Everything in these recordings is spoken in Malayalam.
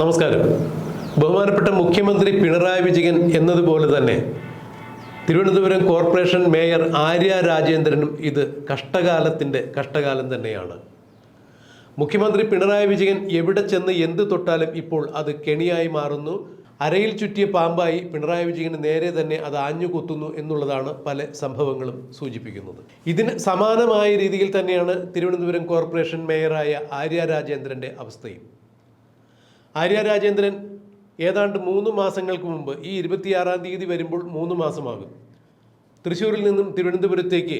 നമസ്കാരം. ബഹുമാനപ്പെട്ട മുഖ്യമന്ത്രി പിണറായി വിജയൻ എന്നതുപോലെ തന്നെ തിരുവനന്തപുരം കോർപ്പറേഷൻ മേയർ ആര്യ രാജേന്ദ്രനും ഇത് കഷ്ടകാലത്തിന്റെ കഷ്ടകാലം തന്നെയാണ്. മുഖ്യമന്ത്രി പിണറായി വിജയൻ എവിടെ ചെന്ന് എന്ത് തൊട്ടാലും ഇപ്പോൾ അത് കെണിയായി മാറുന്നു. അരയിൽ ചുറ്റിയ പാമ്പായി പിണറായി വിജയന് നേരെ തന്നെ അത് ആഞ്ഞു കുത്തുന്നു എന്നുള്ളതാണ് പല സംഭവങ്ങളും സൂചിപ്പിക്കുന്നത്. ഇതിന് സമാനമായ രീതിയിൽ തന്നെയാണ് തിരുവനന്തപുരം കോർപ്പറേഷൻ മേയറായ ആര്യ രാജേന്ദ്രന്റെ അവസ്ഥയും. ആര്യ രാജേന്ദ്രൻ ഏതാണ്ട് മൂന്ന് മാസങ്ങൾക്ക് മുമ്പ് ഈ ഇരുപത്തിയാറാം തീയതി വരുമ്പോൾ മൂന്ന് മാസമാകും. തൃശ്ശൂരിൽ നിന്നും തിരുവനന്തപുരത്തേക്ക്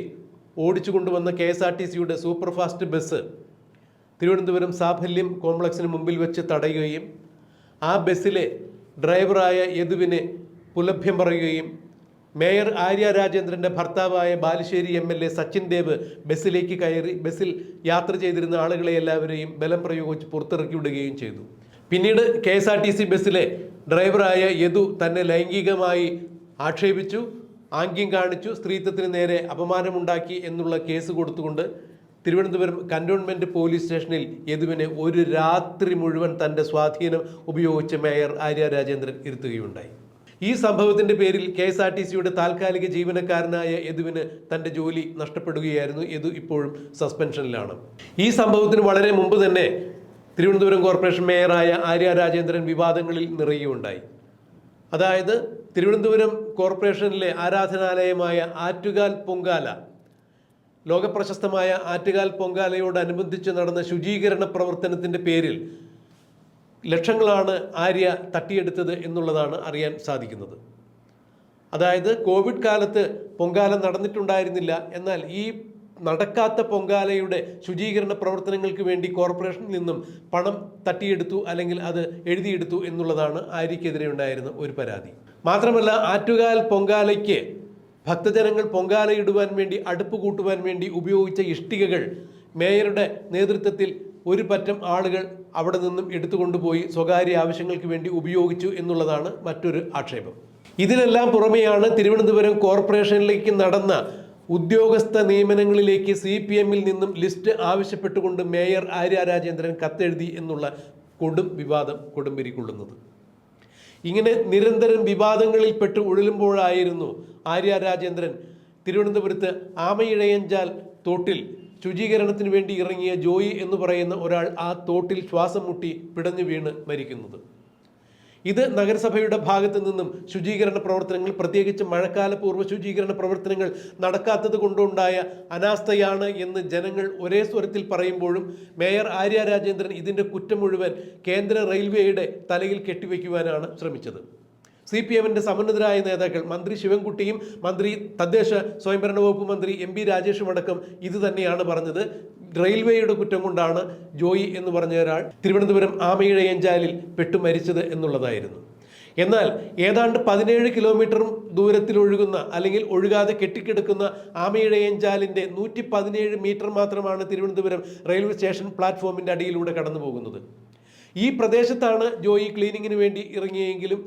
ഓടിച്ചു കൊണ്ടുവന്ന കെ എസ് ആർ ടി സിയുടെ super fast bus Thiruvananthapuram Saphalyam കോംപ്ലക്സിന് മുമ്പിൽ വെച്ച് തടയുകയും ആ ബസ്സിലെ ഡ്രൈവറായ യദുവിനെ പുലഭ്യം പറയുകയും മേയർ ആര്യ രാജേന്ദ്രന്റെ ഭർത്താവായ Balussery M L A Sachin Dev ബസ്സിലേക്ക് കയറി ബസ്സിൽ യാത്ര ചെയ്തിരുന്ന ആളുകളെ എല്ലാവരെയും ബലം പ്രയോഗിച്ച് പുറത്തിറക്കി വിടുകയും ചെയ്തു. പിന്നീട് K S R T C ബസ്സിലെ ഡ്രൈവറായ യദു തന്നെ ലൈംഗികമായി ആക്ഷേപിച്ചു ആംഗ്യം കാണിച്ചു സ്ത്രീത്വത്തിന് നേരെ അപമാനമുണ്ടാക്കി എന്നുള്ള കേസ് കൊടുത്തുകൊണ്ട് തിരുവനന്തപുരം കന്റോൺമെന്റ് പോലീസ് സ്റ്റേഷനിൽ യദുവിനെ ഒരു രാത്രി മുഴുവൻ തന്റെ സ്വാധീനം ഉപയോഗിച്ച് മേയർ ആര്യ രാജേന്ദ്രൻ ഇരുത്തുകയുണ്ടായി. ഈ സംഭവത്തിന്റെ പേരിൽ കെ എസ് ആർ ടി സിയുടെ താൽക്കാലിക ജീവനക്കാരനായ യദുവിന് തന്റെ ജോലി നഷ്ടപ്പെടുകയായിരുന്നു. യദു ഇപ്പോഴും സസ്പെൻഷനിലാണ്. ഈ സംഭവത്തിന് വളരെ മുമ്പ് തന്നെ തിരുവനന്തപുരം കോർപ്പറേഷൻ മേയറായ ആര്യ രാജേന്ദ്രൻ വിവാദങ്ങളിൽ നിറയുകയുണ്ടായി. അതായത് തിരുവനന്തപുരം കോർപ്പറേഷനിലെ ആരാധനാലയമായ ആറ്റുകാൽ പൊങ്കാല ലോകപ്രശസ്തമായ ആറ്റുകാൽ പൊങ്കാലയോടനുബന്ധിച്ച് നടന്ന ശുചീകരണ പ്രവർത്തനത്തിന്റെ പേരിൽ ലക്ഷങ്ങളാണ് ആര്യ തട്ടിയെടുത്തത് എന്നുള്ളതാണ് അറിയാൻ സാധിക്കുന്നത്. അതായത് കോവിഡ് കാലത്ത് പൊങ്കാല നടന്നിട്ടുണ്ടായിരുന്നില്ല. എന്നാൽ ഈ നടക്കാത്ത പൊങ്കാലയുടെ ശുചീകരണ പ്രവർത്തനങ്ങൾക്ക് വേണ്ടി കോർപ്പറേഷനിൽ നിന്നും പണം തട്ടിയെടുത്തു അല്ലെങ്കിൽ അത് എഴുതിയെടുത്തു എന്നുള്ളതാണ് ആര്യക്കെതിരെ ഉണ്ടായിരുന്ന ഒരു പരാതി. മാത്രമല്ല ആറ്റുകാൽ പൊങ്കാലയ്ക്ക് ഭക്തജനങ്ങൾ പൊങ്കാലയിടുവാൻ വേണ്ടി അടുപ്പ് കൂട്ടുവാൻ വേണ്ടി ഉപയോഗിച്ച ഇഷ്ടികകൾ മേയറുടെ നേതൃത്വത്തിൽ ഒരു പറ്റം ആളുകൾ അവിടെ നിന്നും എടുത്തുകൊണ്ടുപോയി സ്വകാര്യ ആവശ്യങ്ങൾക്ക് വേണ്ടി ഉപയോഗിച്ചു എന്നുള്ളതാണ് മറ്റൊരു ആക്ഷേപം. ഇതിനെല്ലാം പുറമെയാണ് തിരുവനന്തപുരം കോർപ്പറേഷനിലേക്ക് നടന്ന ഉദ്യോഗസ്ഥ നിയമനങ്ങളിലേക്ക് സി പി എമ്മിൽ നിന്നും ലിസ്റ്റ് ആവശ്യപ്പെട്ടുകൊണ്ട് മേയർ ആര്യ രാജേന്ദ്രൻ കത്തെഴുതി എന്നുള്ള കൊടും വിവാദം കൊടുമ്പിരിക്കൊള്ളുന്നത്. ഇങ്ങനെ നിരന്തരം വിവാദങ്ങളിൽപ്പെട്ട് ഉഴലുമ്പോഴായിരുന്നു ആര്യ രാജേന്ദ്രൻ തിരുവനന്തപുരത്ത് ആമയിഴയഞ്ചാൽ തോട്ടിൽ ശുചീകരണത്തിന് വേണ്ടി ഇറങ്ങിയ ജോയി എന്ന് പറയുന്ന ഒരാൾ ആ തോട്ടിൽ ശ്വാസം മുട്ടി പിടഞ്ഞു വീണ് മരിക്കുന്നത്. ഇത് നഗരസഭയുടെ ഭാഗത്തു നിന്നും ശുചീകരണ പ്രവർത്തനങ്ങൾ പ്രത്യേകിച്ച് മഴക്കാല പൂർവ ശുചീകരണ പ്രവർത്തനങ്ങൾ നടക്കാത്തത് കൊണ്ടുണ്ടായ അനാസ്ഥയാണ് എന്ന് ജനങ്ങൾ ഒരേ സ്വരത്തിൽ പറയുമ്പോഴും മേയർ ആര്യ രാജേന്ദ്രൻ ഇതിന്റെ കുറ്റം മുഴുവൻ കേന്ദ്ര റെയിൽവേയുടെ തലയിൽ കെട്ടിവെക്കുവാനാണ് ശ്രമിച്ചത്. സി പി എമ്മിന്റെ സമന്നതരായ നേതാക്കൾ മന്ത്രി ശിവൻകുട്ടിയും മന്ത്രി തദ്ദേശ സ്വയംഭരണ വകുപ്പ് മന്ത്രി എം പി രാജേഷും അടക്കം ഇത് തന്നെയാണ് പറഞ്ഞത്. റെയിൽവേയുടെ കുറ്റം കൊണ്ടാണ് ജോയി എന്ന് പറഞ്ഞ ഒരാൾ തിരുവനന്തപുരം ആമയുടെ എഞ്ചാലിൽ പെട്ടു മരിച്ചത് എന്നുള്ളതായിരുന്നു. എന്നാൽ ഏതാണ്ട് പതിനേഴ് കിലോമീറ്ററും ദൂരത്തിൽ ഒഴുകുന്ന അല്ലെങ്കിൽ ഒഴുകാതെ കെട്ടിക്കിടക്കുന്ന ആമയിഴയഞ്ചാലിന്റെ നൂറ്റി പതിനേഴ് മീറ്റർ മാത്രമാണ് തിരുവനന്തപുരം റെയിൽവേ സ്റ്റേഷൻ പ്ലാറ്റ്ഫോമിന്റെ അടിയിലൂടെ കടന്നു പോകുന്നത് ഈ പ്രദേശത്താണ് ജോയി ക്ലീനിങ്ങിന് വേണ്ടി ഇറങ്ങിയെങ്കിലും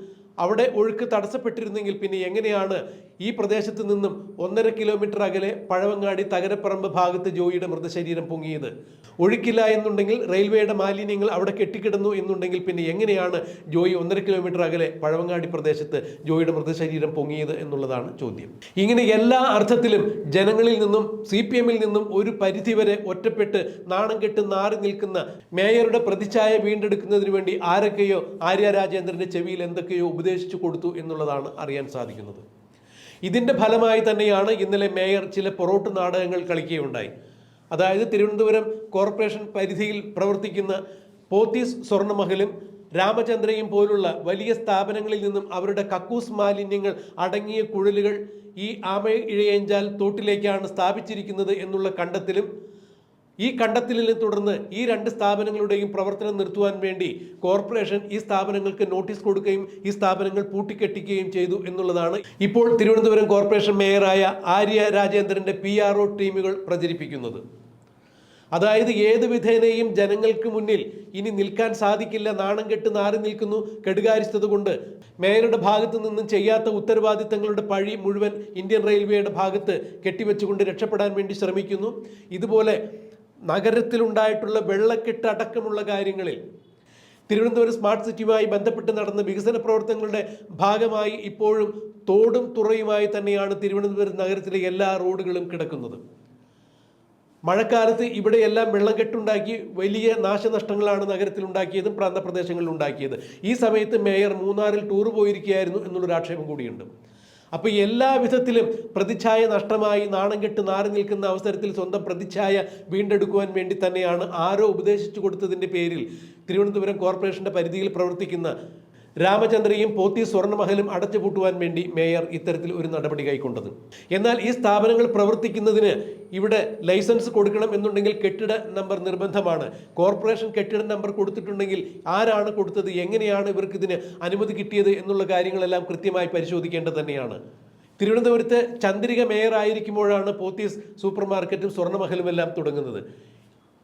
അവിടെ ഒഴുക്ക് തടസ്സപ്പെട്ടിരുന്നെങ്കിൽ പിന്നെ എങ്ങനെയാണ് ഈ പ്രദേശത്ത് നിന്നും ഒന്നര കിലോമീറ്റർ അകലെ പഴവങ്ങാടി തകരപ്പറമ്പ് ഭാഗത്ത് ജോയിയുടെ മൃതശരീരം പൊങ്ങിയത്? ഒഴുക്കില്ല എന്നുണ്ടെങ്കിൽ റെയിൽവേയുടെ മാലിന്യങ്ങൾ അവിടെ കെട്ടിക്കിടന്നു എന്നുണ്ടെങ്കിൽ പിന്നെ എങ്ങനെയാണ് ജോയി ഒന്നര കിലോമീറ്റർ അകലെ പഴവങ്ങാടി പ്രദേശത്ത് ജോയിയുടെ മൃതശരീരം പൊങ്ങിയത് എന്നുള്ളതാണ് ചോദ്യം. ഇങ്ങനെ എല്ലാ അർത്ഥത്തിലും ജനങ്ങളിൽ നിന്നും സി പി എമ്മിൽ നിന്നും ഒരു പരിധിവരെ ഒറ്റപ്പെട്ട് നാണം കെട്ട് നാറി നിൽക്കുന്ന മേയറുടെ പ്രതിച്ഛായ വീണ്ടെടുക്കുന്നതിന് വേണ്ടി ആരൊക്കെയോ ആര്യ രാജേന്ദ്രന്റെ ചെവിയിൽ എന്തൊക്കെയോ ഉപദേശിച്ചു കൊടുത്തു എന്നുള്ളതാണ് അറിയാൻ സാധിക്കുന്നത്. ഇതിന്റെ ഫലമായി തന്നെയാണ് ഇന്നലെ മേയർ ചില പൊറോട്ട് നാടകങ്ങൾ കളിക്കുകയുണ്ടായി. അതായത് തിരുവനന്തപുരം കോർപ്പറേഷൻ പരിധിയിൽ പ്രവർത്തിക്കുന്ന പോത്തീസ് സ്വർണമഹലും രാമചന്ദ്രയും പോലുള്ള വലിയ സ്ഥാപനങ്ങളിൽ നിന്നും അവരുടെ കക്കൂസ് മാലിന്യങ്ങൾ അടങ്ങിയ കുഴലുകൾ ഈ ആമ ഇഴയഞ്ചാൽ തോട്ടിലേക്കാണ് സ്ഥാപിച്ചിരിക്കുന്നത് എന്നുള്ള കണ്ടെത്തലും ഈ കണ്ടെത്തലിനെ തുടർന്ന് ഈ രണ്ട് സ്ഥാപനങ്ങളുടെയും പ്രവർത്തനം നിർത്തുവാൻ വേണ്ടി കോർപ്പറേഷൻ ഈ സ്ഥാപനങ്ങൾക്ക് നോട്ടീസ് കൊടുക്കുകയും ഈ സ്ഥാപനങ്ങൾ പൂട്ടിക്കെട്ടിക്കുകയും ചെയ്തു എന്നുള്ളതാണ് ഇപ്പോൾ തിരുവനന്തപുരം കോർപ്പറേഷൻ മേയറായ ആര്യ രാജേന്ദ്രന്റെ പി ആർ ഒ ടീമുകൾ പ്രചരിപ്പിക്കുന്നത്. അതായത് ഏത് വിധേനയും ജനങ്ങൾക്ക് മുന്നിൽ ഇനി നിൽക്കാൻ സാധിക്കില്ല നാണം കെട്ട് നാറി നിൽക്കുന്നു കെടുകാരിച്ചത് കൊണ്ട് മേയറുടെ ഭാഗത്തു നിന്നും ചെയ്യാത്ത ഉത്തരവാദിത്തങ്ങളുടെ പഴി മുഴുവൻ ഇന്ത്യൻ റെയിൽവേയുടെ ഭാഗത്ത് കെട്ടിവെച്ചുകൊണ്ട് രക്ഷപ്പെടാൻ വേണ്ടി ശ്രമിക്കുന്നു. ഇതുപോലെ നഗരത്തിലുണ്ടായിട്ടുള്ള വെള്ളക്കെട്ട് അടക്കമുള്ള കാര്യങ്ങളിൽ തിരുവനന്തപുരം സ്മാർട്ട് സിറ്റിയുമായി ബന്ധപ്പെട്ട് നടന്ന വികസന പ്രവർത്തനങ്ങളുടെ ഭാഗമായി ഇപ്പോഴും തോടും തുറയുമായി തന്നെയാണ് തിരുവനന്തപുരം നഗരത്തിലെ എല്ലാ റോഡുകളും കിടക്കുന്നത്. മഴക്കാലത്ത് ഇവിടെയെല്ലാം വെള്ളക്കെട്ടുണ്ടാക്കി വലിയ നാശനഷ്ടങ്ങളാണ് നഗരത്തിൽ ഉണ്ടാക്കിയതും പ്രാന്തപ്രദേശങ്ങളിൽ ഈ സമയത്ത് മേയർ മൂന്നാറിൽ ടൂർ പോയിരിക്കുകയായിരുന്നു എന്നുള്ളൊരു ആക്ഷേപം കൂടിയുണ്ട്. അപ്പോൾ എല്ലാ വിധത്തിലും പ്രതിച്ഛായ നഷ്ടമായി നാണം കെട്ട് നാറി നിൽക്കുന്ന അവസരത്തിൽ സ്വന്തം പ്രതിച്ഛായ വീണ്ടെടുക്കുവാൻ വേണ്ടി തന്നെയാണ് ആരോ ഉപദേശിച്ചു കൊടുത്തതിന്റെ പേരിൽ തിരുവനന്തപുരം കോർപ്പറേഷന്റെ പരിധിയിൽ പ്രവർത്തിക്കുന്ന രാമചന്ദ്രയും പോത്തി സ്വർണമഹലും അടച്ചുപൂട്ടുവാൻ വേണ്ടി മേയർ ഇത്തരത്തിൽ ഒരു നടപടി കൈക്കൊണ്ടത്. എന്നാൽ ഈ സ്ഥാപനങ്ങൾ പ്രവർത്തിക്കുന്നതിന് ഇവിടെ ലൈസൻസ് കൊടുക്കണം എന്നുണ്ടെങ്കിൽ കെട്ടിട നമ്പർ നിർബന്ധമാണ്. കോർപ്പറേഷൻ കെട്ടിട നമ്പർ കൊടുത്തിട്ടുണ്ടെങ്കിൽ ആരാണ് കൊടുത്തത് എങ്ങനെയാണ് ഇവർക്ക് ഇതിന് അനുമതി കിട്ടിയത് എന്നുള്ള കാര്യങ്ങളെല്ലാം കൃത്യമായി പരിശോധിക്കേണ്ടത് തന്നെയാണ്. തിരുവനന്തപുരത്ത് ചന്ദ്രിക മേയർ ആയിരിക്കുമ്പോഴാണ് പോത്തീസ് സൂപ്പർ മാർക്കറ്റും സ്വർണമഹലും എല്ലാം തുടങ്ങുന്നത്.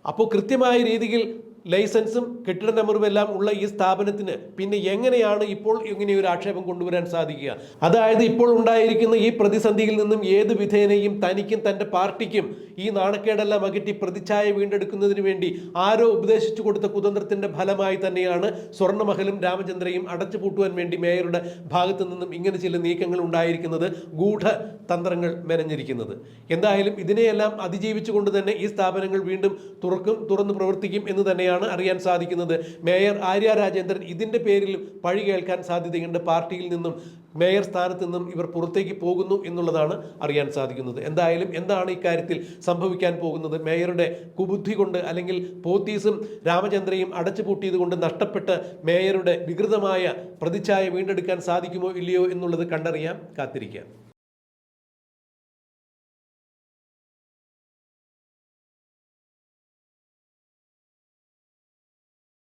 അപ്പോൾ കൃത്യമായ രീതിയിൽ ലൈസൻസും കെട്ടിട നമ്പറും എല്ലാം ഉള്ള ഈ സ്ഥാപനത്തിന് പിന്നെ എങ്ങനെയാണ് ഇപ്പോൾ ഇങ്ങനെ ഒരു ആക്ഷേപം കൊണ്ടുവരാൻ സാധിക്കുക? അതായത് ഇപ്പോൾ ഉണ്ടായിരിക്കുന്ന ഈ പ്രതിസന്ധിയിൽ നിന്നും ഏത് വിധേനയും തനിക്കും തന്റെ പാർട്ടിക്കും ഈ നാണക്കേടെല്ലാം അകറ്റി പ്രതിച്ഛായ വീണ്ടെടുക്കുന്നതിന് വേണ്ടി ആരോ ഉപദേശിച്ചു കൊടുത്ത കുതന്ത്രത്തിന്റെ ഫലമായി തന്നെയാണ് സ്വർണമഹലും രാമചന്ദ്രയും അടച്ചുപൂട്ടുവാൻ വേണ്ടി മേയറുടെ ഭാഗത്തു നിന്നും ഇങ്ങനെ ചില നീക്കങ്ങൾ ഉണ്ടായിരിക്കുന്നത് ഗൂഢ തന്ത്രങ്ങൾ മെനഞ്ഞിരിക്കുന്നത്. എന്തായാലും ഇതിനെയെല്ലാം അതിജീവിച്ചുകൊണ്ട് തന്നെ ഈ സ്ഥാപനങ്ങൾ വീണ്ടും തുറക്കും തുറന്ന് പ്രവർത്തിക്കും എന്ന് തന്നെയാണ് അറിയാൻ സാധിക്കുന്നത്. മേയർ ആര്യ രാജേന്ദ്രൻ ഇതിന്റെ പേരിൽ പഴി കേൾക്കാൻ സാധ്യതയുണ്ട്. പാർട്ടിയിൽ നിന്നും മേയർ സ്ഥാനത്ത് നിന്നും ഇവർ പുറത്തേക്ക് പോകുന്നു എന്നുള്ളതാണ് അറിയാൻ സാധിക്കുന്നത്. എന്തായാലും എന്താണ് ഇക്കാര്യത്തിൽ സംഭവിക്കാൻ പോകുന്നത്? മേയറുടെ കുബുദ്ധി കൊണ്ട് അല്ലെങ്കിൽ പോത്തീസും രാമചന്ദ്രയും അടച്ചുപൂട്ടിയത് കൊണ്ട് നഷ്ടപ്പെട്ട മേയറുടെ വികൃതമായ പ്രതിച്ഛായ വീണ്ടെടുക്കാൻ സാധിക്കുമോ ഇല്ലയോ എന്നുള്ളത് കണ്ടറിയാം കാത്തിരിക്കാം.